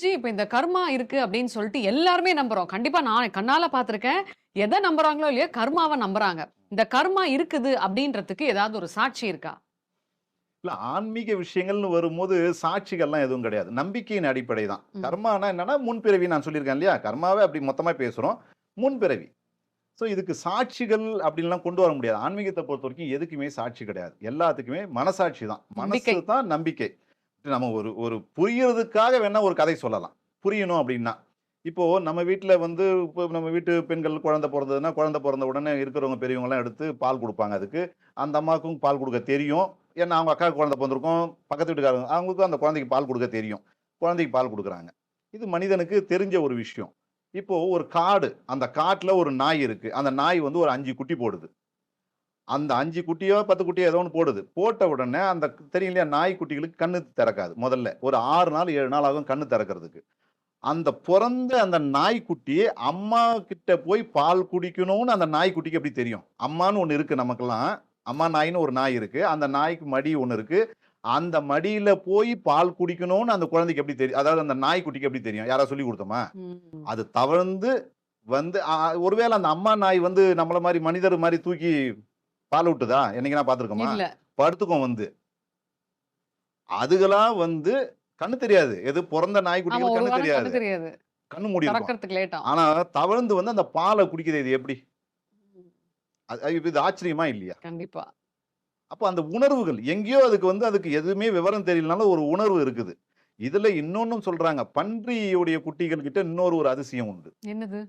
G இப்ப இந்த கர்மா இருக்கு அப்படின்னு சொல்லிட்டு எல்லாருமே நம்புறோம். கண்டிப்பா நான் கண்ணால பார்த்திருக்கேன். எதை நம்புறாங்களோ இல்லையோ கர்மாவை நம்புறாங்க. இந்த கர்மா இருக்குது அப்படின்றதுக்கு ஏதாவது ஒரு சாட்சி இருக்கா? இல்ல ஆன்மீக விஷயங்கள்னு வரும்போது சாட்சிகள்லாம் எதுவும் கிடையாது. நம்பிக்கையின் அடிப்படை தான். கர்மானா என்னன்னா முன்பிறவி நான் சொல்லியிருக்கேன் இல்லையா? கர்மாவே அப்படி மொத்தமா பேசுறோம். முன்பிறவி ஸோ இதுக்கு சாட்சிகள் அப்படின்லாம் கொண்டு வர முடியாது. ஆன்மீகத்தை பொறுத்த வரைக்கும் எதுக்குமே சாட்சி கிடையாது. எல்லாத்துக்குமே மனசாட்சி தான். மனசு தான் நம்பிக்கை. நம்ம ஒரு ஒரு புரியறதுக்காக வேணால் ஒரு கதை சொல்லலாம். புரியணும் அப்படின்னா. இப்போ நம்ம வீட்டில் வந்து இப்போ நம்ம வீட்டு பெண்கள் குழந்தை பிறந்ததுன்னா குழந்தை பிறந்த உடனே இருக்கிறவங்க பெரியவங்களாம் எடுத்து பால் கொடுப்பாங்க அதுக்கு. அந்த அம்மாவுக்கும் பால் கொடுக்க தெரியும். ஏன்னா அவங்க அக்காவுக்கு குழந்தை பிறந்திருக்கும் பக்கத்து வீட்டுக்காரங்க அவங்களுக்கும் அந்த குழந்தைக்கு பால் கொடுக்க தெரியும். குழந்தைக்கு பால் கொடுக்குறாங்க. இது மனிதனுக்கு தெரிஞ்ச ஒரு விஷயம். இப்போது ஒரு காடு அந்த காட்டில் ஒரு நாய் இருக்குது அந்த நாய் வந்து ஒரு அஞ்சு குட்டி போடுது. அந்த அஞ்சு குட்டியோ பத்து குட்டியோ ஏதோ ஒன்று போடுது. போட்ட உடனே அந்த தெரியும் இல்லையா நாய் குட்டிகளுக்கு கண்ணு திறக்காது முதல்ல. ஒரு ஆறு நாள் ஏழு நாள் ஆகும் கண்ணு திறக்கிறதுக்கு. அந்த பிறந்த அந்த நாய்க்குட்டி அம்மா கிட்ட போய் பால் குடிக்கணும்னு அந்த நாய்க்குட்டிக்கு எப்படி தெரியும்? அம்மான்னு ஒன்று இருக்கு நமக்கெல்லாம். அம்மா நாயின்னு ஒரு நாய் இருக்கு. அந்த நாய்க்கு மடி ஒன்று இருக்கு. அந்த மடியில போய் பால் குடிக்கணும்னு அந்த குழந்தைக்கு எப்படி தெரியும்? அதாவது அந்த நாய்க்குட்டிக்கு எப்படி தெரியும்? யாரா சொல்லி கொடுத்தோமா. அது தவழ்ந்து வந்து ஒருவேளை அந்த அம்மா நாய் வந்து நம்மள மாதிரி மனிதர் மாதிரி தூக்கி பால் விட்டுதா என்னைக்கு நான் பார்த்துருக்கோமா படுத்துக்கும் வந்து. அதுகளா வந்து கண்ணு தெரியாது. எது பிறந்த நாய்க்குட்டிகள் கண்ணு தெரியாது. கண்ணு மூடி ஆனா தவழ்ந்து வந்து அந்த பாலை குடிக்குது இது எப்படி? இது ஆச்சரியமா இல்லையா? கண்டிப்பா. அப்போ அந்த உணர்வுகள் எங்கேயோ அதுக்கு வந்து அதுக்கு எதுவுமே விவரம் தெரியலனாலும் ஒரு உணர்வு இருக்குது. இதுல இன்னொன்னும் சொல்றாங்க பன்றியுடைய குட்டிகள் கிட்ட இன்னொரு ஒரு அதிசயம் உண்டு. என்னது?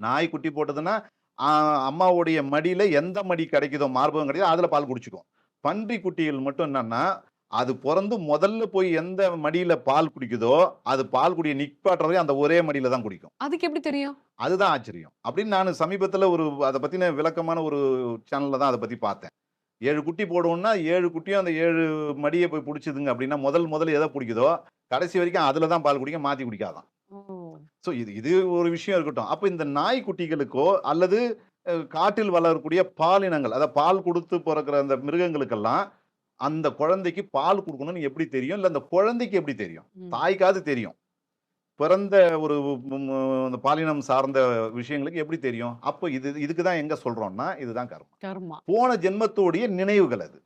நாய் குட்டி போட்டதுன்னா அம்மாவுடைய மடியில எந்த மடி கிடைக்குதோ மார்பகம் கிடைக்குதோ அதுல பால் குடிச்சுக்கும். பன்றி குட்டிகள் மட்டும் என்னன்னா அது பிறந்து முதல்ல போய் எந்த மடியில பால் குடிக்குதோ அது பால் குடிய நிப்பாட்டுறதே அந்த ஒரே மடியில தான் குடிக்கும். அதுக்கு எப்படி தெரியும்? அதுதான் ஆச்சரியம். அப்படின்னு நான் சமீபத்துல ஒரு அதை பத்தின விளக்கமான ஒரு சேனல்ல தான் அதை பத்தி பார்த்தேன். ஏழு குட்டி போடுவோம்னா ஏழு குட்டியும் அந்த ஏழு மடியை போய் பிடிச்சதுங்க அப்படின்னா முதல் முதல்ல எதை பிடிக்குதோ கடைசி வரைக்கும் அதுல தான் பால் குடிக்க மாத்தி குடிக்காதான். ஸோ இது இது ஒரு விஷயம் இருக்கட்டும். அப்போ இந்த நாய்க்குட்டிகளுக்கோ அல்லது காட்டில் வளரக்கூடிய பாலினங்கள் அதாவது பால் கொடுத்து பிறக்கிற அந்த மிருகங்களுக்கெல்லாம் அந்த குழந்தைக்கு பால் கொடுக்கணும்னு எப்படி தெரியும்? இல்லை அந்த குழந்தைக்கு எப்படி தெரியும். தாய்க்காவது தெரியும். பிறந்த ஒரு அந்த பாலினம் சார்ந்த விஷயங்களுக்கு எப்படி தெரியும்? அப்போ இது இதுக்கு தான் எங்க சொல்றோம்னா இதுதான் கர்மம் கர்மா. போன ஜென்மத்தோடைய நினைவுகள் அது.